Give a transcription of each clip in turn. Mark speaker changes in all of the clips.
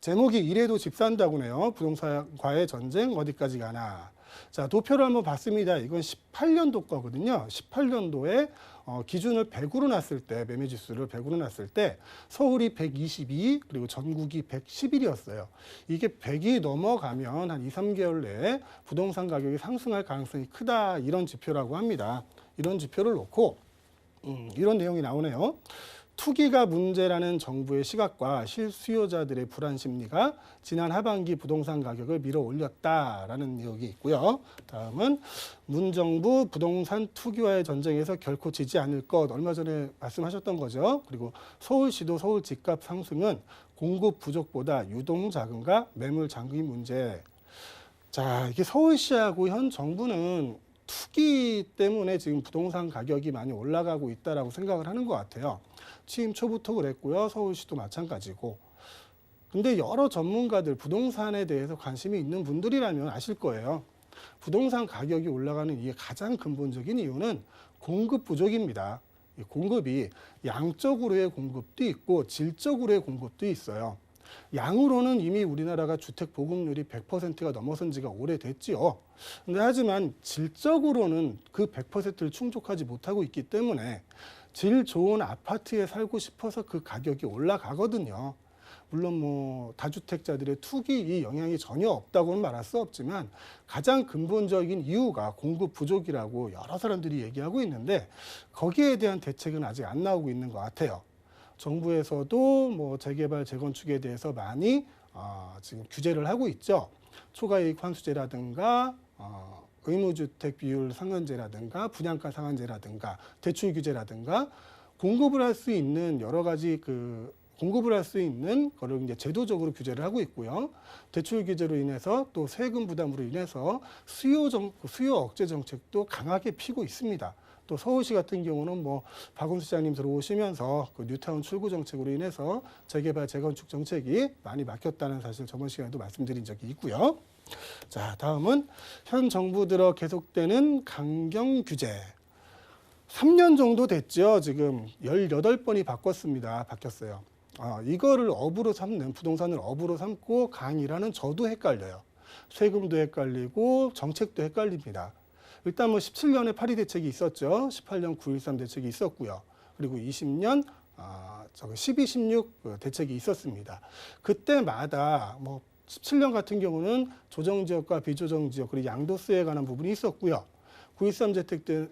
Speaker 1: 제목이 이래도 집 산다고네요. 부동산과의 전쟁 어디까지 가나. 자, 도표를 한번 봤습니다. 이건 18년도 거거든요. 18년도에 어, 기준을 100으로 놨을 때, 매매 지수를 100으로 놨을 때 서울이 122, 그리고 전국이 111이었어요. 이게 100이 넘어가면 한 2, 3개월 내에 부동산 가격이 상승할 가능성이 크다. 이런 지표라고 합니다. 이런 지표를 놓고 음, 이런 내용이 나오네요. 투기가 문제라는 정부의 시각과 실수요자들의 불안 심리가 지난 하반기 부동산 가격을 밀어 올렸다라는 내용이 있고요. 다음은 문정부 부동산 투기와의 전쟁에서 결코 지지 않을 것 얼마 전에 말씀하셨던 거죠. 그리고 서울시도 서울 집값 상승은 공급 부족보다 유동 자금과 매물 잠금 문제. 자, 이게 서울시하고 현 정부는 투기 때문에 지금 부동산 가격이 많이 올라가고 있다라고 생각을 하는 것 같아요. 취임 초부터 그랬고요. 서울시도 마찬가지고. 근데 여러 전문가들 부동산에 대해서 관심이 있는 분들이라면 아실 거예요. 부동산 가격이 올라가는 이게 가장 근본적인 이유는 공급 부족입니다. 이 공급이 양적으로의 공급도 있고 질적으로의 공급도 있어요. 양으로는 이미 우리나라가 주택 보급률이 100%가 넘어선 지가 오래됐지요. 근데 하지만 질적으로는 그 100%를 충족하지 못하고 있기 때문에 질 좋은 아파트에 살고 싶어서 그 가격이 올라가거든요. 물론 뭐 다주택자들의 투기 이 영향이 전혀 없다고는 말할 수 없지만 가장 근본적인 이유가 공급 부족이라고 여러 사람들이 얘기하고 있는데 거기에 대한 대책은 아직 안 나오고 있는 것 같아요. 정부에서도 뭐 재개발 재건축에 대해서 많이 어, 지금 규제를 하고 있죠. 초과이익 환수제라든가 어, 의무주택 비율 상한제라든가 분양가 상한제라든가 대출 규제라든가 공급을 할 수 있는 여러 가지 그 공급을 할 수 있는 거를 이제 제도적으로 규제를 하고 있고요. 대출 규제로 인해서 또 세금 부담으로 인해서 수요 정 수요 억제 정책도 강하게 피고 있습니다. 또 서울시 같은 경우는 뭐 박원순 시장님 들어오시면서 그 뉴타운 출구 정책으로 인해서 재개발 재건축 정책이 많이 막혔다는 사실 저번 시간에도 말씀드린 적이 있고요. 자, 다음은 현 정부 들어 계속되는 강경 규제. 3년 정도 됐죠. 지금 18번이 바꿨습니다. 바뀌었어요. 아, 이거를 업으로 삼는 부동산을 업으로 삼고 강이라는 저도 헷갈려요. 세금도 헷갈리고 정책도 헷갈립니다. 일단 뭐 17년에 파리 대책이 있었죠. 18년 9.13 대책이 있었고요. 그리고 20년 아, 저거 12, 16 대책이 있었습니다. 그때마다 뭐 17년 같은 경우는 조정 지역과 비조정 지역 그리고 양도세에 관한 부분이 있었고요. 9.13 대책 때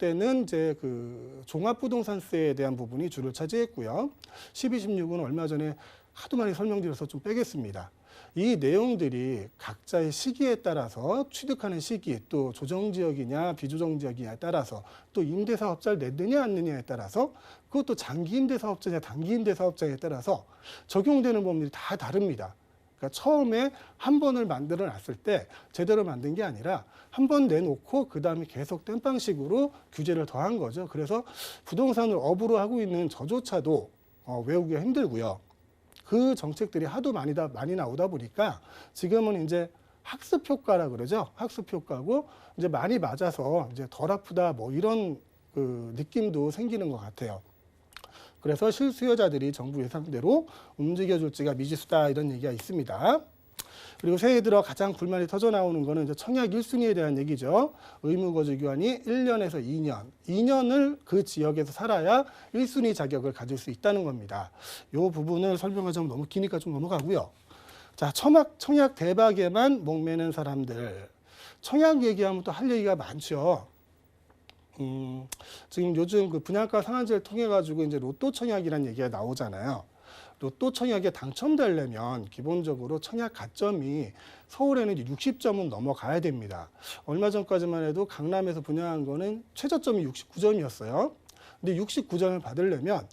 Speaker 1: 때는 이제 그 종합부동산세에 대한 부분이 주를 차지했고요. 12, 16은 얼마 전에 하도 많이 설명드려서 좀 빼겠습니다. 이 내용들이 각자의 시기에 따라서 취득하는 시기, 또 조정 지역이냐 비조정 지역이냐에 따라서 또 임대 사업자를 내느냐 안 내느냐에 따라서 그것도 장기 임대 사업자냐 단기 임대 사업자에 따라서 적용되는 법률이 다 다릅니다. 그러니까 처음에 한 번을 만들어 놨을 때 제대로 만든 게 아니라 한 번 내놓고 그 다음에 계속 땜빵식으로 규제를 더한 거죠. 그래서 부동산을 업으로 하고 있는 저조차도 어, 외우기가 힘들고요. 그 정책들이 하도 많이 다 많이 나오다 보니까 지금은 이제 학습 효과라 그러죠. 학습 효과고 이제 많이 맞아서 이제 덜 아프다 뭐 이런 그 느낌도 생기는 것 같아요. 그래서 실수요자들이 정부 예상대로 움직여줄지가 미지수다 이런 얘기가 있습니다. 그리고 새해 들어 가장 불만이 터져 나오는 거는 이제 청약 1순위에 대한 얘기죠. 의무거주 기간이 1년에서 2년, 2년을 그 지역에서 살아야 1순위 자격을 가질 수 있다는 겁니다. 이 부분을 설명하자면 너무 기니까 좀 넘어가고요. 자, 청약, 청약 대박에만 목매는 사람들. 청약 얘기하면 또 할 얘기가 많죠. 음, 지금 요즘 그 분양가 상한제를 통해 가지고 이제 로또 청약이라는 얘기가 나오잖아요. 로또 청약에 당첨되려면 기본적으로 청약 가점이 서울에는 60점은 넘어가야 됩니다. 얼마 전까지만 해도 강남에서 분양한 거는 최저점이 69점이었어요. 근데 69점을 받으려면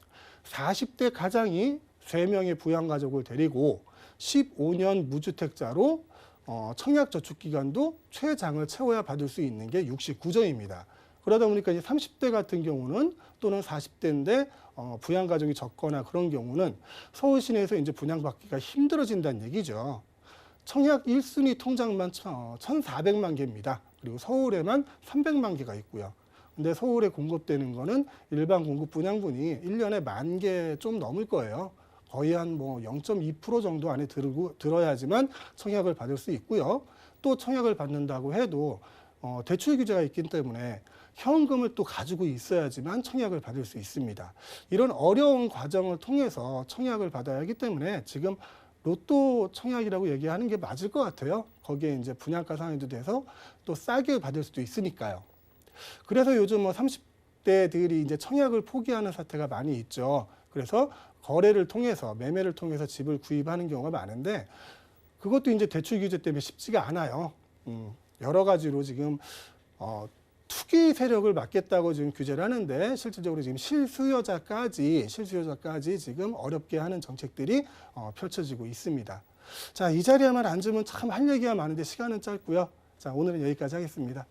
Speaker 1: 40대 가장이 3명의 부양가족을 데리고 15년 무주택자로 어, 청약 저축 기간도 최장을 채워야 받을 수 있는 게 69점입니다. 그러다 보니까 이제 30대 같은 경우는 또는 40대인데 어, 부양 가족이 적거나 그런 경우는 서울 시내에서 이제 분양받기가 힘들어진다는 얘기죠. 청약 1순위 통장만 1,400만 개입니다. 그리고 서울에만 300만 개가 있고요. 근데 서울에 공급되는 거는 일반 공급 분양분이 1년에 만 개 좀 넘을 거예요. 거의 한 뭐 0.2% 정도 안에 들고 들어야지만 청약을 받을 수 있고요. 또 청약을 받는다고 해도 어, 대출 규제가 있기 때문에 현금을 또 가지고 있어야지만 청약을 받을 수 있습니다. 이런 어려운 과정을 통해서 청약을 받아야 하기 때문에 지금 로또 청약이라고 얘기하는 게 맞을 것 같아요. 거기에 이제 분양가 상회도 돼서 또 싸게 받을 수도 있으니까요. 그래서 요즘 뭐 30대들이 이제 청약을 포기하는 사태가 많이 있죠. 그래서 거래를 통해서 매매를 통해서 집을 구입하는 경우가 많은데 그것도 이제 대출 규제 때문에 쉽지가 않아요. 음, 여러 가지로 지금 어, 투기 세력을 막겠다고 지금 규제를 하는데 실질적으로 지금 실수요자까지 실수요자까지 지금 어렵게 하는 정책들이 어, 펼쳐지고 있습니다. 자, 이 자리에만 앉으면 참 할 얘기가 많은데 시간은 짧고요. 자, 오늘은 여기까지 하겠습니다.